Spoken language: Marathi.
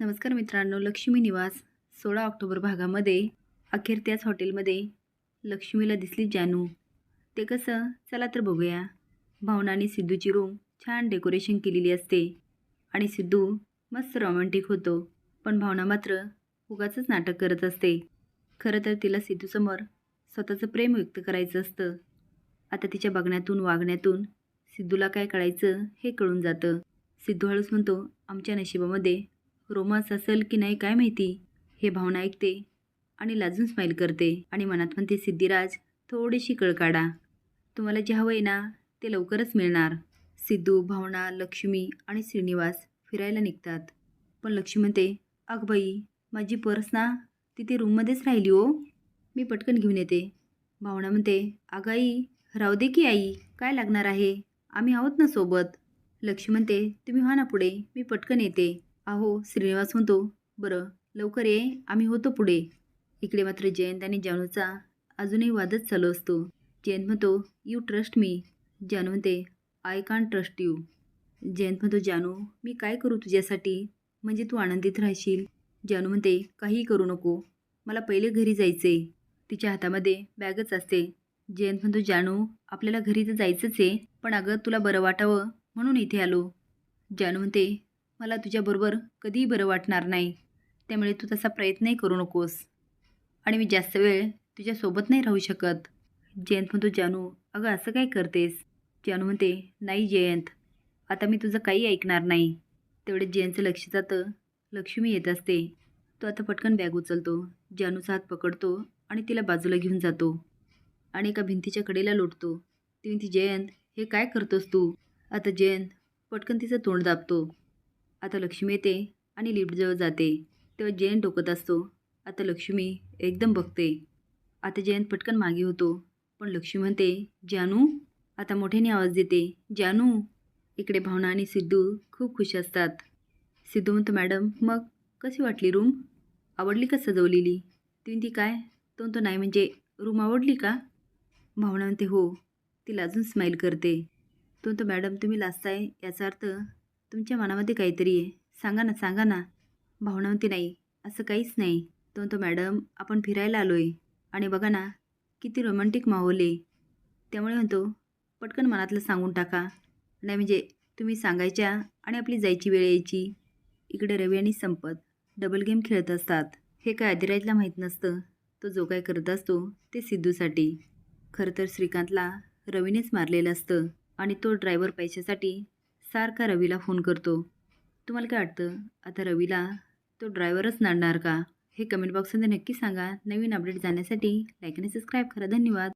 नमस्कार मित्रांनो लक्ष्मी निवास सोळा ऑक्टोबर भागामध्ये अखेर त्याच हॉटेलमध्ये लक्ष्मीला दिसली जानू. ते कसं? चला तर बघूया. भावनाने सिद्धूची रूम छान डेकोरेशन केलेली असते. आणि सिद्धू मस्त रॉमॅन्टिक होतो. पण भावना मात्र उगाचंच नाटक करत असते. खरं तर तिला सिद्धूसमोर स्वतःचं प्रेम व्यक्त करायचं असतं. आता तिच्या बघण्यातून वागण्यातून सिद्धूला काय कळायचं हे कळून जातं. सिद्धू हळूच म्हणतो आमच्या नशिबामध्ये रोमांस असेल की नाही काय माहिती? हे भावना ऐकते आणि लाजून स्माईल करते. आणि मनात म्हणते सिद्धिराज थोडीशी कळकाडा तुम्हाला जे हवं आहे ना ते लवकरच मिळणार. सिद्धू भावना लक्ष्मी आणि श्रीनिवास फिरायला निघतात. पण लक्ष्मी म्हणते अग बाई माझी पर्स ना तिथे रूममध्येच राहिली हो. मी पटकन घेऊन येते. भावना म्हणते अगं आई राहू दे की आई काय लागणार आहे? आम्ही आहोत ना सोबत. लक्ष्मी म्हणते तुम्ही व्हा ना पुढे मी पटकन येते. अहो श्रीनिवास म्हणतो बरं लवकर ये आम्ही होतो पुढे. इकडे मात्र जयंत आणि जानूचा अजूनही वादच चालू असतो. जयंत म्हणतो यू ट्रस्ट मी जानू म्हणते आय कान ट्रस्ट यू जयंत म्हणतो जानू मी काय करू तुझ्यासाठी? म्हणजे तू आनंदित राहशील. जानू म्हणते काहीही करू नको. मला पहिले घरी जायचे तिच्या हातामध्ये बॅगच असते. जयंत म्हणतो जानू आपल्याला घरी तर जायचंच आहे पण अगं तुला बरं वाटावं म्हणून इथे आलो. जानू म्हणते मला तुझ्याबरोबर कधीही बरं वाटणार नाही. त्यामुळे तू तसा प्रयत्नही करू नकोस. आणि मी जास्त वेळ तुझ्यासोबत नाही राहू शकत. जयंत म्हणतो जानू अगं असं काय करतेस? जानू म्हणते नाही जयंत आता मी तुझं काही ऐकणार नाही. तेवढे जयंतचं लक्ष जातं. लक्ष्मी येत असते. तो आता पटकन बॅग उचलतो. जानूचा हात पकडतो आणि तिला बाजूला घेऊन जातो. आणि एका भिंतीच्या कडेला लोटतो. ती म्हणती जयंत हे काय करतोस तू? आता जयंत पटकन तिचं तोंड दाबतो. आता लक्ष्मी येते आणि लिफ्टजवळ जाते. तेव्हा जयंत डोकत असतो आता लक्ष्मी एकदम बघते. आता जयंत पटकन मागे होतो. पण लक्ष्मी म्हणते जानू आता मोठ्याने आवाज देते. जानू इकडे भावना आणि सिद्धू खूप खुश असतात. सिद्धू म्हणतो मॅडम मग कशी वाटली रूम? आवडली का सजवलेली? ती म्हणती काय? तो म्हणतो नाही म्हणजे रूम आवडली का? भावना म्हणते हो. ती लाजून स्माईल करते. तो म्हणतो मॅडम तुम्ही लाजताय? याचा अर्थ तुमच्या मनामध्ये काहीतरी आहे. सांगा ना सांगा ना. भावनावती नाही. असं काहीच नाही. तो तो मॅडम आपण फिरायला आलो आहे आणि बघा ना किती रोमॅन्टिक माहोल आहे. त्यामुळे म्हणतो पटकन मनातलं सांगून टाका. नाही म्हणजे तुम्ही सांगायच्या आणि आपली जायची वेळ यायची. इकडे रवी आणि संपत डबल गेम खेळत असतात. हे काय अधिराजला माहीत नसतं. तो जो काय करत असतो ते सिद्धूसाठी. खरं तर श्रीकांतला रवीनेच मारलेलं असतं. आणि तो ड्रायव्हर पैशासाठी सारखा रवीला फोन करतो. तुम्हाला काय वाटतं? आता रवीला तो ड्रायव्हरच नाडणार का? हे कमेंट बॉक्समध्ये नक्की सांगा. नवीन अपडेट जाण्यासाठी लाईक आणि सबस्क्राईब करा. धन्यवाद.